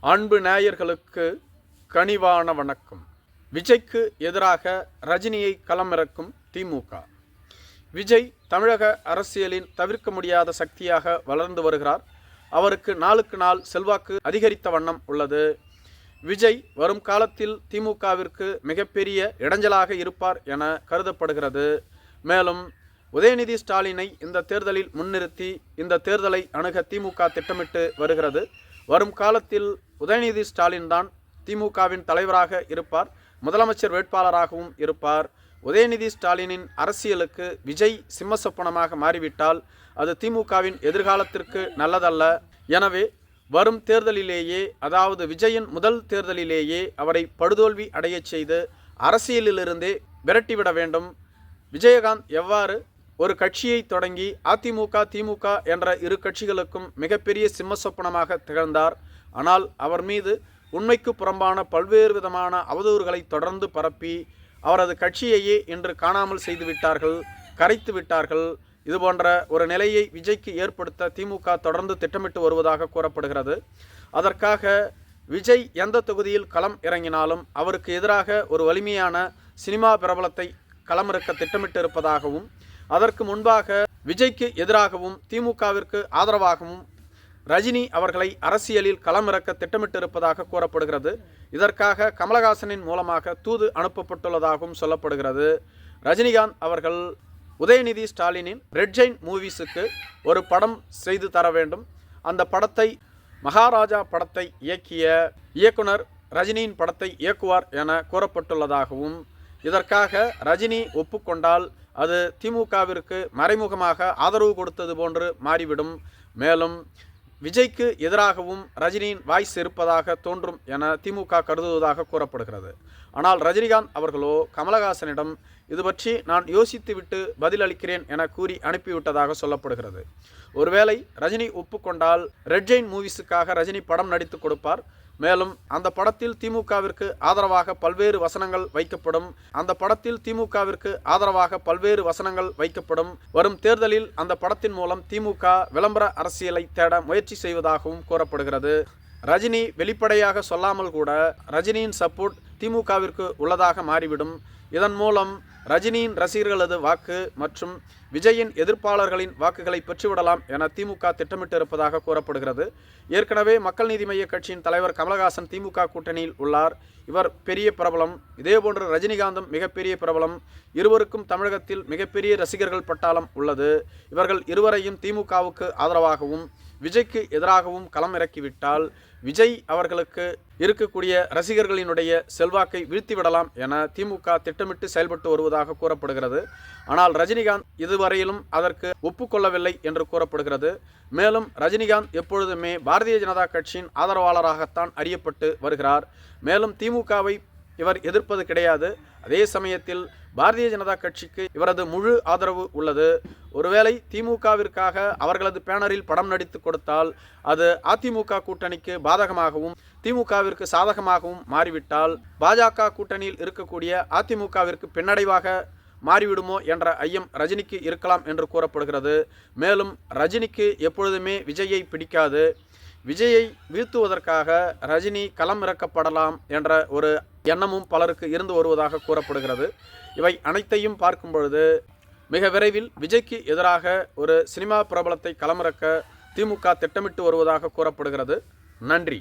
அன்பு நேயர்களுக்கு கனிவான வணக்கம். விஜய்க்கு எதிராக ரஜினியை களமிறக்கும் திமுக. விஜய் தமிழக அரசியலின் தவிர்க்க முடியாத சக்தியாக வளர்ந்து வருகிறார். அவருக்கு நாளுக்கு நாள் செல்வாக்கு அதிகரித்த வண்ணம் உள்ளது. விஜய் வரும் காலத்தில் திமுகவிற்கு மிகப்பெரிய இடைஞ்சலாக இருப்பார் என கருதப்படுகிறது. மேலும் உதயநிதி ஸ்டாலினை இந்த தேர்தலில் முன்னிறுத்தி இந்த தேர்தலை அணுக திமுக திட்டமிட்டு வருகிறது. வரும் காலத்தில் உதயநிதி ஸ்டாலின் தான் திமுகவின் தலைவராக இருப்பார் முதலமைச்சர் வேட்பாளராகவும் இருப்பார். உதயநிதி ஸ்டாலினின் அரசியலுக்கு விஜய் சிம்மசப்பனமாக மாறிவிட்டால் அது திமுகவின் எதிர்காலத்திற்கு நல்லதல்ல. எனவே வரும் தேர்தலிலேயே அதாவது விஜயின் முதல் தேர்தலிலேயே அவரை படுதோல்வி அடையச் செய்து அரசியலிலிருந்தே விரட்டிவிட வேண்டும். விஜயகாந்த் எவ்வாறு ஒரு கட்சியை தொடங்கி அதிமுக திமுக என்ற இரு கட்சிகளுக்கும் மிகப்பெரிய சிம்மசொப்பனமாக திகழ்ந்தார்? ஆனால் அவர் மீது உண்மைக்கு புறம்பான பல்வேறு விதமான அவதூறுகளை தொடர்ந்து பரப்பி அவரது கட்சியையே இன்று காணாமல் செய்துவிட்டார்கள் கரைத்து விட்டார்கள். இது போன்ற ஒரு நிலையை விஜய்க்கு ஏற்படுத்த திமுக தொடர்ந்து திட்டமிட்டு வருவதாக கூறப்படுகிறது. அதற்காக விஜய் எந்த தொகுதியில் களம் இறங்கினாலும் அவருக்கு எதிராக ஒரு வலிமையான சினிமா பிரபலத்தை களமிறக்க திட்டமிட்டு இருப்பதாகவும் அதற்கு முன்பாக விஜய்க்கு எதிராகவும் திமுகவிற்கு ஆதரவாகவும் ரஜினி அவர்களை அரசியலில் களமிறக்க திட்டமிட்டிருப்பதாக கூறப்படுகிறது. இதற்காக கமலஹாசனின் மூலமாக தூது அனுப்பப்பட்டுள்ளதாகவும் சொல்லப்படுகிறது. ரஜினிகாந்த் அவர்கள் உதயநிதி ஸ்டாலினின் ரெட் ஜெயின் மூவிஸுக்கு ஒரு படம் செய்து தர வேண்டும். அந்த படத்தை மகாராஜா படத்தை இயக்கிய இயக்குனர் ரஜினியின் படத்தை இயக்குவார் என கூறப்பட்டுள்ளதாகவும் இதற்காக ரஜினி ஒப்புக்கொண்டால் அது திமுகவிற்கு மறைமுகமாக ஆதரவு கொடுத்தது போன்று மாறிவிடும். மேலும் விஜய்க்கு எதிராகவும் ரஜினியின் வாய்ஸ் இருப்பதாக தோன்றும் என திமுக கருதுவதாக கூறப்படுகிறது. ஆனால் ரஜினிகாந்த் அவர்களோ கமலஹாசனிடம் இது பற்றி நான் யோசித்துவிட்டு பதிலளிக்கிறேன் என கூறி அனுப்பிவிட்டதாக சொல்லப்படுகிறது. ஒருவேளை ரஜினி ஒப்புக்கொண்டால் ரெட் ஜெயின் மூவிஸுக்காக ரஜினி படம் நடித்து கொடுப்பார். மேலும் அந்த படத்தில் திமுகவிற்கு ஆதரவாக பல்வேறு வசனங்கள் வைக்கப்படும். அந்த படத்தில் திமுகவிற்கு ஆதரவாக பல்வேறு வசனங்கள் வைக்கப்படும். வரும் தேர்தலில் அந்த படத்தின் மூலம் திமுக விளம்பர அரசியலை தேட முயற்சி செய்வதாகவும் கூறப்படுகிறது. ரஜினி வெளிப்படையாக சொல்லாமல் கூட ரஜினியின் சப்போர்ட் திமுகவிற்கு உள்ளதாக மாறிவிடும். இதன் மூலம் ரஜினியின் ரசிகர்களது வாக்கு மற்றும் விஜயின் எதிர்ப்பாளர்களின் வாக்குகளை பெற்றுவிடலாம் என திமுக திட்டமிட்டிருப்பதாக கூறப்படுகிறது. ஏற்கனவே மக்கள் நீதி மைய கட்சியின் தலைவர் கமலஹாசன் திமுக கூட்டணியில் உள்ளார். இவர் பெரிய பிரபலம். இதேபோன்று ரஜினிகாந்தும் மிகப்பெரிய பிரபலம். இருவருக்கும் தமிழகத்தில் மிகப்பெரிய ரசிகர்கள் பட்டாளம் உள்ளது. இவர்கள் இருவரையும் திமுகவுக்கு ஆதரவாகவும் விஜய்க்கு எதிராகவும் களம் இறக்கிவிட்டால் விஜய் அவர்களுக்கு இருக்கக்கூடிய ரசிகர்களினுடைய செல்வாக்கை வீழ்த்திவிடலாம் என திமுக திட்டமிட்டு செயல்பட்டு வருவதாக கூறப்படுகிறது. ஆனால் ரஜினிகாந்த் இதுவரையிலும் அதற்கு ஒப்புக்கொள்ளவில்லை என்று கூறப்படுகிறது. மேலும் ரஜினிகாந்த் எப்பொழுதுமே பாரதிய ஜனதா கட்சியின் ஆதரவாளராகத்தான் அறியப்பட்டு வருகிறார். மேலும் திமுகவை இவர் எதிர்ப்பது கிடையாது. அதே சமயத்தில் பாரதிய ஜனதா கட்சிக்கு இவரது முழு ஆதரவு உள்ளது. ஒருவேளை திமுகவிற்காக அவர்களது பேனரில் படம் நடித்து கொடுத்தால் அது அதிமுக கூட்டணிக்கு பாதகமாகவும் திமுகவிற்கு சாதகமாகவும் மாறிவிட்டால் பாஜக கூட்டணியில் இருக்கக்கூடிய அதிமுகவிற்கு பின்னடைவாக மாறிவிடுமோ என்ற ஐயம் ரஜினிக்கு இருக்கலாம் என்று கூறப்படுகிறது. மேலும் ரஜினிக்கு எப்பொழுதுமே விஜயை பிடிக்காது. விஜயை வீழ்த்துவதற்காக ரஜினி களம் இறக்கப்படலாம் என்ற ஒரு எண்ணமும் பலருக்கு இருந்து வருவதாக கூறப்படுகிறது. இவை அனைத்தையும் பார்க்கும் பொழுது மிக விரைவில் விஜய்க்கு எதிராக ஒரு சினிமா பிரபலத்தை களமிறக்க திமுக திட்டமிட்டு வருவதாக கூறப்படுகிறது. நன்றி.